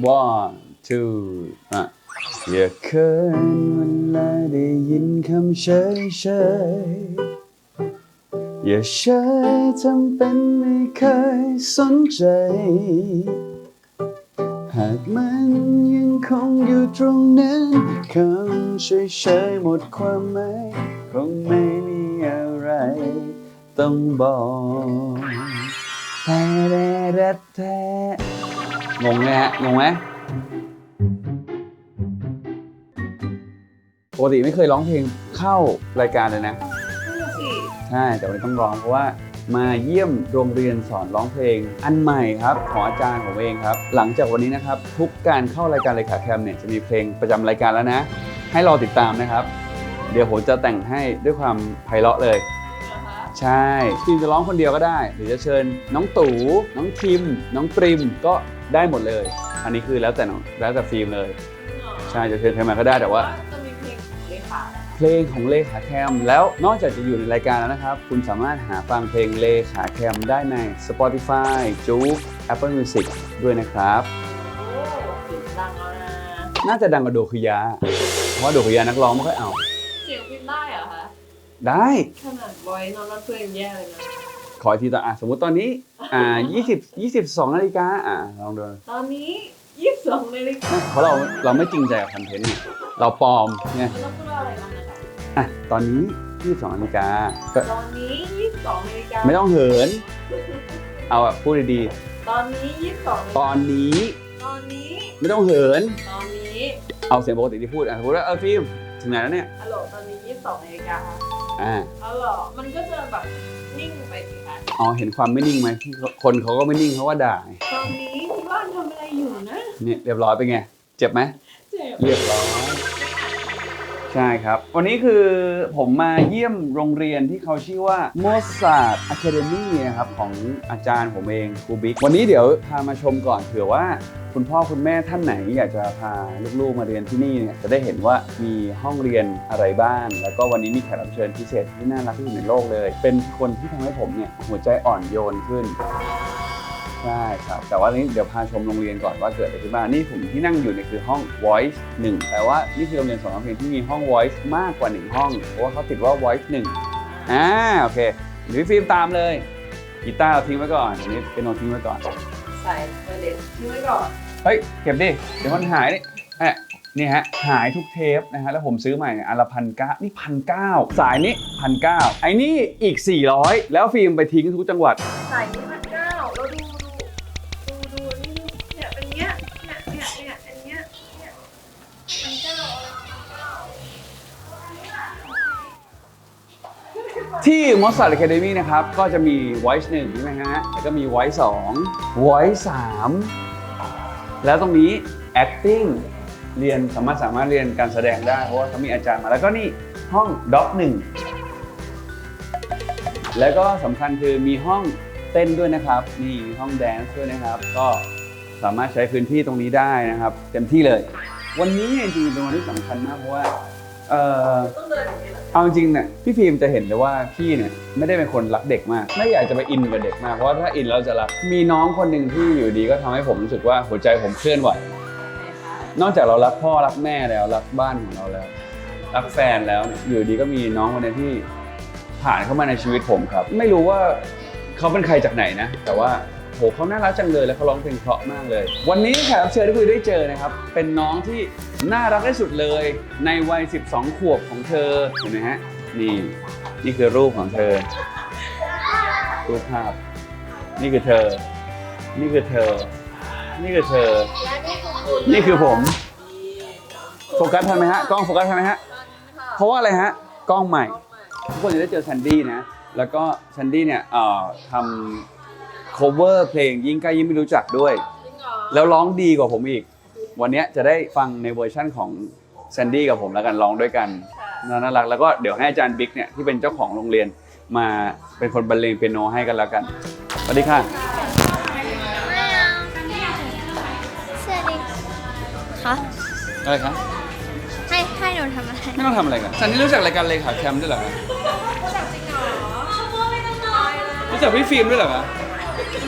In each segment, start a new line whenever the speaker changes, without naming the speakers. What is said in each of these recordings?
one two อะอย่าเขินเวลาได้ยินคำเฉยเฉยอย่าเฉยทำเป็นไม่เคยสนใจ หากมันยังคงอยู่ตรงนั้นคำเฉยๆหมดความหมายคงไม่มีอะไร ต้องบอกแต่แต่แต่ งงไหมฮะ งงไหมปกติไม่เคยร้องเพลงเข้ารายการเลยนะ ใช่ แต่วันนี้ต้องร้องเพราะว่ามาเยี่ยมโรงเรียนสอนร้องเพลง อันใหม่ครับของอาจารย์ผมเองครับ หลังจากวันนี้นะครับ ทุกการเข้ารายการเลขาแคมเนี่ยจะมีเพลงประจำรายการแล้วนะ ให้รอติดตามนะครับ เดี๋ยวผมจะแต่งให้ด้วยความไพเราะเลย ใช่ฟิล์มจะร้องคนเดียวก็ได้ หรือจะเชิญน้องตู่น้องคิม น้องปริมก็ ได้หมดเลย อันนี้คือแล้วแต่น้องแล้วแต่ฟิล์มเลยใช่จะเชิญใครมาก็ได้แต่ว่า
จะมีเพลงของเลขานะคะ
เพลงของเลขาแคม แล้วนอกจากจะอยู่ในรายการแล้วนะครับ คุณสามารถหาฟังเพลงเลขาแคมได้ใน Spotify j o o x Apple Music ด้วยนะครับ
โอ้เสียงดังแล้วนะ
น่าจะดังกว่าโดคุยะเพราะว่าโดคุยะนักร้องไม่ค่อยเอา
เสียงพิมพ์ได้เหรอคะ
ได้
ขนาดบอยนอนรับเพื่อนแย่เลยนะ
ขออีกทีต่ออะสมมุติตอนนี้อ่า20 22นาฬิกาอะลองดู
ตอนนี้ยี่สิบสองนาฬิกา
เพราะเราเราไม่จริงใจกับคอนเทนต์เนี่ยเราปลอมเนี่ย
แล้วพูดว่าอะไรบ้างนะคะ
อะตอนนี้22นาฬิกาก็
ตอนนี้ยี่สิบสองนาฬิกา
ไม่ต้องเหิน เอาแบบพูดดี
ตอนนี้ยี่สิบสอง
ๆตอนนี้
ตอนนี้
ไม่ต้องเหิน
ตอนนี้
เอาเสียงปกติที่พูดอะสมมติว่าเออฟิล์มถึงไหนแล้วเนี่ย
ฮัลโหลตอนนี้ยี่สิบสองนาฬิกา
อ่า
ฮัลโหลมันก็จะแบบนิ่งไปสิคะ
อ๋อเห็นความไม่นิ่งไหมที่คนเขาก็ไม่นิ่งเขาก็ด่า
ตอนนี้ที่บ้านทำอะไรอยู่นะ
เนี่ยเรียบร้อยเป็นไง เจ็บไหม
เจ็บ
เรียบร้อย ใช่ครับ วันนี้คือผมมาเยี่ยมโรงเรียนที่เขาชื่อว่า Mozart Academy นะครับของอาจารย์ผมเองครูบิ๊ก วันนี้เดี๋ยวพามาชมก่อนเผื่อว่าคุณพ่อคุณแม่ท่านไหนอยากจะพาลูกๆมาเรียนที่นี่เนี่ยจะได้เห็นว่ามีห้องเรียนอะไรบ้าง แล้วก็วันนี้มีแขกรับเชิญพิเศษที่น่ารักที่สุดในโลกเลย เป็นคนที่ทำให้ผมเนี่ยหัวใจอ่อนโยนขึ้น ใช่ครับ แต่ว่านี้เดี๋ยวพาชมโรงเรียนก่อนว่าเกิดอะไรขึ้นบ้างนี่ผมที่นั่งอยู่เนี่ยคือห้อง voice 1แต่ว่านี่คือโรงเรียนสอนร้องเพลงที่มีห้อง voice มากกว่า 1 ห้อง เพราะว่าเขาติดว่า voice 1อ่าโอเคเดี๋ยวพี่ฟิล์มตามเลยกีตาร์เราทิ้งไว้ก่อนอันนี้เป็นโนทิ้งไว้ก่อน
ใส่ไวเลสทิ้งไว้ก่อน
เฮ้ยเก็บดิเดี๋ยวมันหายนี่แอะนี่ฮะหายทุกเทปนะฮะแล้วผมซื้อใหม่เนี่ยอันละพันเก้านี่พันเก้าสายนี้พันเก้าไอ้นี่อีก 400 แล้วฟิล์มไปทิ้งทุกจังหวัด
ใส่นี่พันเก้
ที่ Mozart Academy นะครับ ก็จะมี Voice 1ใช่ไหมฮะ แล้วก็มี Voice 2 Voice 3แล้วตรงนี้ Acting เรียนสามารถสามารถเรียนการแสดงได้ เพราะว่าเขามีอาจารย์มา แล้วก็นี่ห้อง Doc 1แล้วก็สำคัญคือมีห้องเต้นด้วยนะครับ นี่มีห้องแดนซ์ด้วยนะครับ ก็สามารถใช้พื้นที่ตรงนี้ได้นะครับ เต็มที่เลย วันนี้เนี่ยจริงๆเป็นวันที่สำคัญมากเพราะว่า เอ่อ
ต้องเอา
จริงเนี่ยพี่ฟิล์มจะเห็นเลยว่าพี่เนี่ยไม่ได้เป็นคนรักเด็กมาก ไม่อยากจะไปอินกับเด็กมากเพราะว่าถ้าอินแล้วจะรักมีน้องคนหนึ่งที่อยู่ดีก็ทำให้ผมรู้สึกว่าหัวใจผมเคลื่อนไหวนอกจากเรารักพ่อรักแม่แล้วรักบ้านของเราแล้ว รักแฟนแล้วเนี่ยอยู่ดีก็มีน้องคนนึงที่ผ่านเข้ามาในชีวิตผมครับ ไม่รู้ว่าเขาเป็นใครจากไหนนะ แต่ว่า โหเขาน่ารักจังเลยแล้วเขาร้องเพลงเพราะมากเลย วันนี้แขกรับเชิญที่คุยได้เจอนะครับ เป็นน้องที่น่ารักที่สุดเลย ในวัย 12 ขวบของเธอเห็นไหมฮะนี่นี่คือรูปของเธอ รูปภาพ นี่คือเธอ นี่คือเธอ นี่คือเธอ นี่คือผม โฟกัสทันไหมฮะกล้องโฟกัสทันไหมฮะเพราะว่าอะไรฮะกล้องใหม่ ทุกคนจะได้เจอแซนดี้นะ แล้วก็แซนดี้เนี่ยเอ่อทำ cover เพลงยิ่งใกล้ยิ่งไม่รู้จักด้วย
จริงเหรอ
แล้วร้องดีกว่าผมอีก วันเนี้ยจะได้ฟังในเวอร์ชั่นของแซนดี้กับผมแล้วกันร้องด้วยกัน
ค่ะ
น่ารักแล้วก็เดี๋ยวให้อาจารย์บิ๊กเนี่ยที่เป็นเจ้าของโรงเรียนมาเป็นคนบรรเลงเปียโนให้กันแล้วกันสวัสดีค่ะ
ไม่เอาสวัสดีคะ
อะไรคะ
ให้ให้หนูทำอะไร
ไม่ต้องทำอะไรกันซันนี่รู้จักรายการเลขาแคมด้วยเหรอคะรู้จักพี่ฟิล์มด้วยเหรอคะ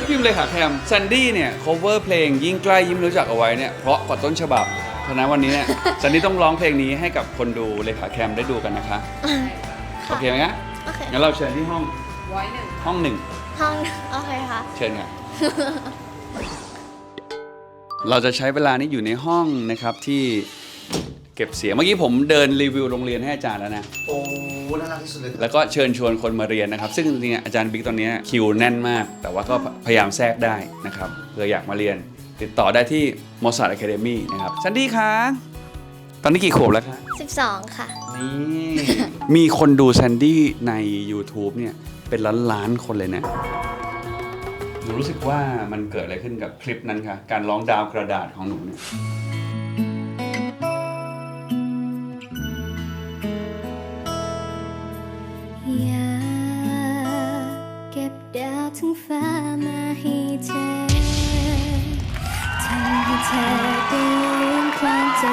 พิมพ์เลยค่ะแคมซันดี้เนี่ย cover เพลงยิ่งใกล้ยิ่งรู้จักเอาไว้เนี่ย เพราะกว่าต้นฉบับฉะนั้นวันนี้เนี่ยซันดี้ต้องร้องเพลงนี้ให้กับคนดูเลยค่ะแคมได้ดูกันนะคะ โอเคไหมคะ
โอเค
งั้นเราเชิญที่ห้อง
ไว้หนึ่ง
ห้องหนึ่ง
ห้องโอเคค่ะ
เชิญค่ะ เราจะใช้เวลานี้อยู่ในห้องนะครับที่ เก็บเสียงเมื่อกี้ผมเดินรีวิวโรงเรียนให้อาจารย์แล้วนะ
โอ้น่ารักที่สุดเลยครับ
แล้วก็เชิญชวนคนมาเรียนนะครับ ซึ่งจริงๆอาจารย์บิ๊กตอนนี้คิวแน่นมาก แต่ว่าก็พยายามแทรกได้นะครับเผื่ออยากมาเรียน ติดต่อได้ที่มอสซาร์ a อะ a เดมี่นะครับซันดี้คะตอนนี้กี่ขวบแล้วคะ
12 ค่ะ
นี่มีคนดูแซนดี้ใน YouTube เนี่ยเป็นล้านล้านๆคนเลยนะหนูรู้สึกว่ามันเกิดอะไรขึ้นกับคลิปนั้นคะการร้องดาวกระดาษของหนูเนี่ย
อย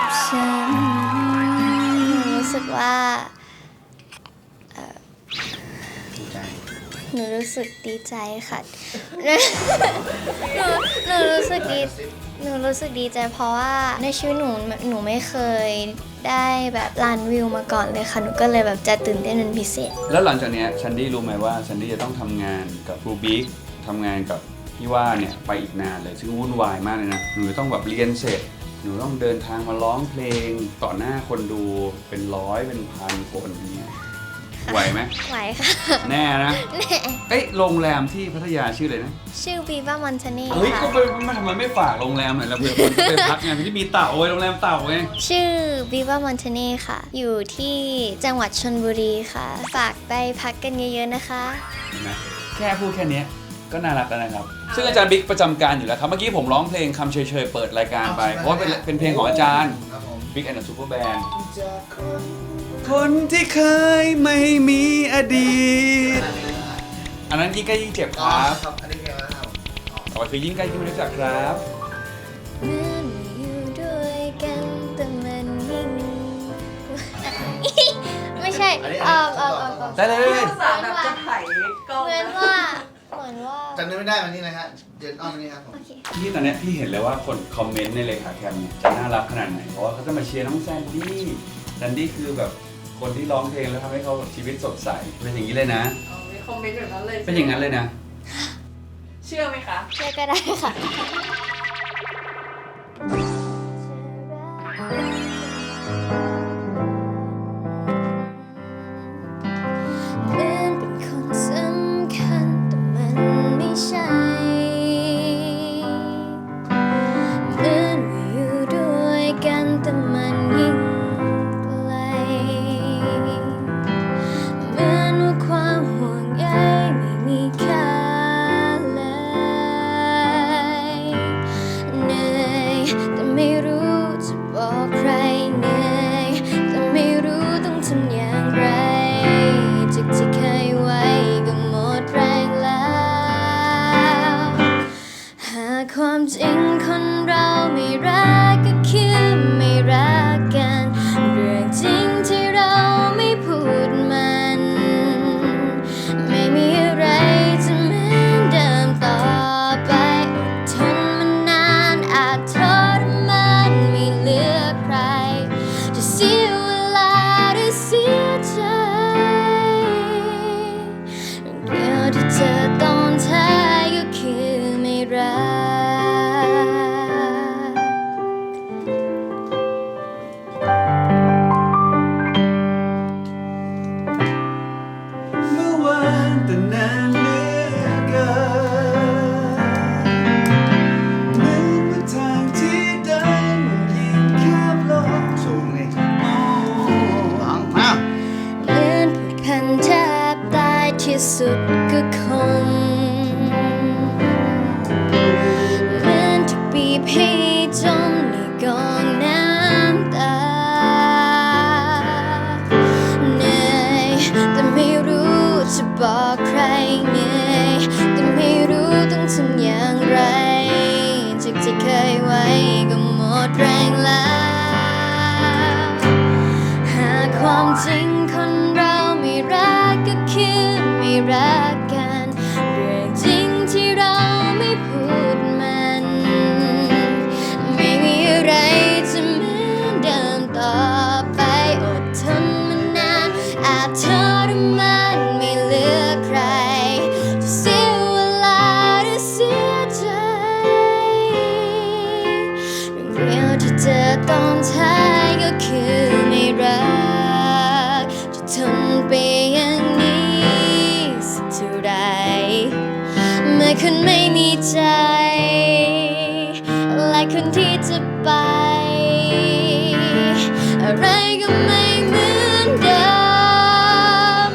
ความเจ็บช้ำรู้สึกว่า
ดีใจ
หนูรู้สึกดีใจค่ะ หนูหนูรู้สึกดี หนูรู้สึกดีใจเพราะว่าในชีวิตหนูหนูไม่เคยได้แบบล้านวิวมาก่อนเลยค่ะ หนูก็เลยแบบจะตื่นเต้นเป็นพิเศษ
แล้วหลังจากเนี้ยซันดี้รู้ไหมว่าซันดี้จะต้องทำงานกับครูบิ๊กทำงานกับพี่ว่าเนี่ยไปอีกนานเลย ซึ่งวุ่นวายมากเลยนะหนูต้องแบบเรียนเสร็จ หนูต้องเดินทางมาร้องเพลงต่อหน้าคนดูเป็นร้อยเป็นพันคนอย่างเงี้ยไหวไหม
ไหวค่ะ
แน่นะ
แน่
เอ้ยโรงแรมที่พัทยาชื่ออะไรนะ
ชื่อวีว่ามอนเทเน่
เฮ้ย
ค่ะ
ก็ไปไม่ทำไมไม่ฝากโรงแรมหน่อยเราเผื่อคนไปพักไงที่มีเต่าไว้โรงแรมเต่าไง
ชื่อวีว่ามอนเทเน่ค่ะ อยู่ที่จังหวัดชนบุรีค่ะ ฝากไปพักกันเยอะๆนะคะ
เห็นไหมแค่พูดแค่เนี้ย ก็น่ารักแล้วนะครับ ซึ่งอาจารย์บิ๊กประจำการอยู่แล้วครับ เมื่อกี้ผมร้องเพลงคำเฉยๆเปิดรายการไป เพราะว่าเป็นเป็นเพลงของอาจารย์
ครับผม
บิ๊กแอนด์ซูเปอร์แบนด์
จากคน
คนที่เคยไม่มีอดีต อันนั้นยิ่งใกล้ยิ่งเจ็บค
อ๋อ
รับ
ครับอันนี้เพลงอะไรนะครับ
ต่อไปคือยิ่งใกล้ยิ่งไม่รู้จักครับ
เหมือนอยู่ด้วยกันแต่มันยิ่งไม่ใช่
อันนี้
เออเออเออเออ
ได้เลย
ภาษาแบบจะไถ่กล้อง
เหมือนว่าเหมื อนว่า
จำได้ไม่ได้วันนี้นะฮะเดือนอ้อมนี้ครับผม
โอเค
ที่ตอนเนี้ยพี่เห็นเลยว่าคนคอมเมนต์ในเลขาแคมเนี่ยจะน่ารักขนาดไหน เพราะว่าเขาจะมาเชียร์น้องแซนดี้แซนดี้คือแบบคนที่ร้องเพลงแล้วทำให้เขาชีวิตสดใส เป็นอย่างนี้เลยนะ
เอามีคอมเมนต์แบบนั้นเลย
เป็นอย่างนั้นเลยนะ
เชื่อไหมคะ
เชื่อก็ได้ค่ะ อย่างไร จากที่เคยไว้ก็หมดแรงแล้ว หากความจริงคนเราไม่รักก็คือไม่รักกัน เรื่องจริงที่เราไม่พูดมัน ไม่มีอะไรจะเหมือนเดิมต่อไปอดทนมานานอาจทรมาน ไป อะไรก็ไม่เหมือนเดิม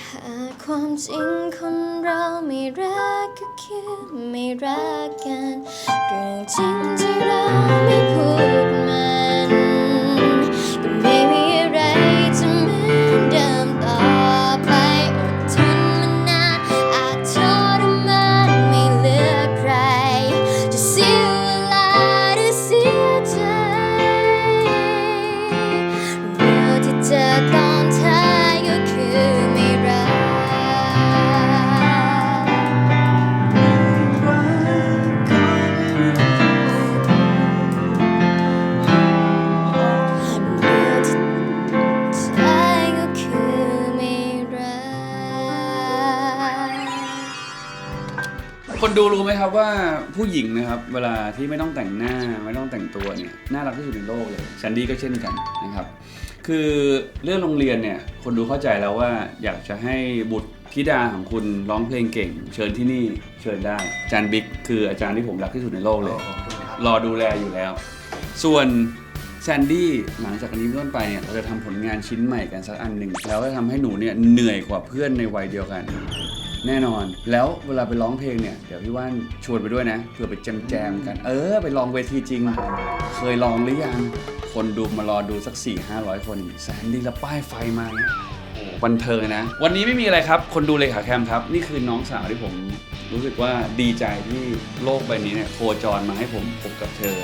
หากความจริงคนเราไม่รักก็คือไม่รักกัน เรื่องจริงที่เราไม่พูด
ดูรู้ไหมครับว่าผู้หญิงนะครับ เวลาที่ไม่ต้องแต่งหน้าไม่ต้องแต่งตัวเนี่ยน่ารักที่สุดในโลกเลยแซนดี้ก็เช่นกันนะครับคือเรื่องโรงเรียนเนี่ยคนดูเข้าใจแล้วว่าอยากจะให้บุตรธิดาของคุณร้องเพลงเก่ง เชิญที่นี่เชิญได้อาจารย์บิ๊กคืออาจารย์ที่ผมรักที่สุดในโลกเลย
ขอบคุณครับ
รอดูแลอยู่แล้ว ส่วนแซนดี้หลังจากนี้เป็นต้นไปเนี่ยเราจะทำผลงานชิ้นใหม่กันสักอันหนึ่งแล้วก็ทำให้หนูเนี่ยเหนื่อยกว่าเพื่อนในวัยเดียวกัน แน่นอน แล้วเวลาไปร้องเพลงเนี่ย เดี๋ยวพี่ว่านชวนไปด้วยนะเพื่อไปแจมแจมๆกัน เออ ไปลองเวทีจริง เคยลองหรือยัง คนดูมารอดูสัก 4 5 0 0 คนแซนดี้แล้วป้ายไฟมาเนี่ยโอ้โหบันเทิงเลยนะ วันนี้ไม่มีอะไรครับ คนดูเลยขาแคมครับ นี่คือน้องสาวที่ผมรู้สึกว่าดีใจที่โลกใบนี้เนี่ยโคจรมาให้ผมพบกับเธอ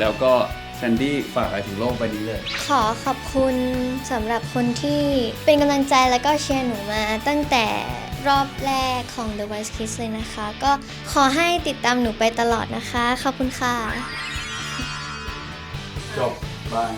แล้วก็แซนดี้ฝากอะไรถึงโลกใบนี้เลย
ขอขอบคุณสำหรับคนที่เป็นกำลังใจแล้วก็เชียร์หนูมาตั้งแต่ รอบแรกของ The Voice Kids เลยนะคะ ก็ขอให้ติดตามหนูไปตลอดนะคะ ขอบคุณค่ะ
จบบาย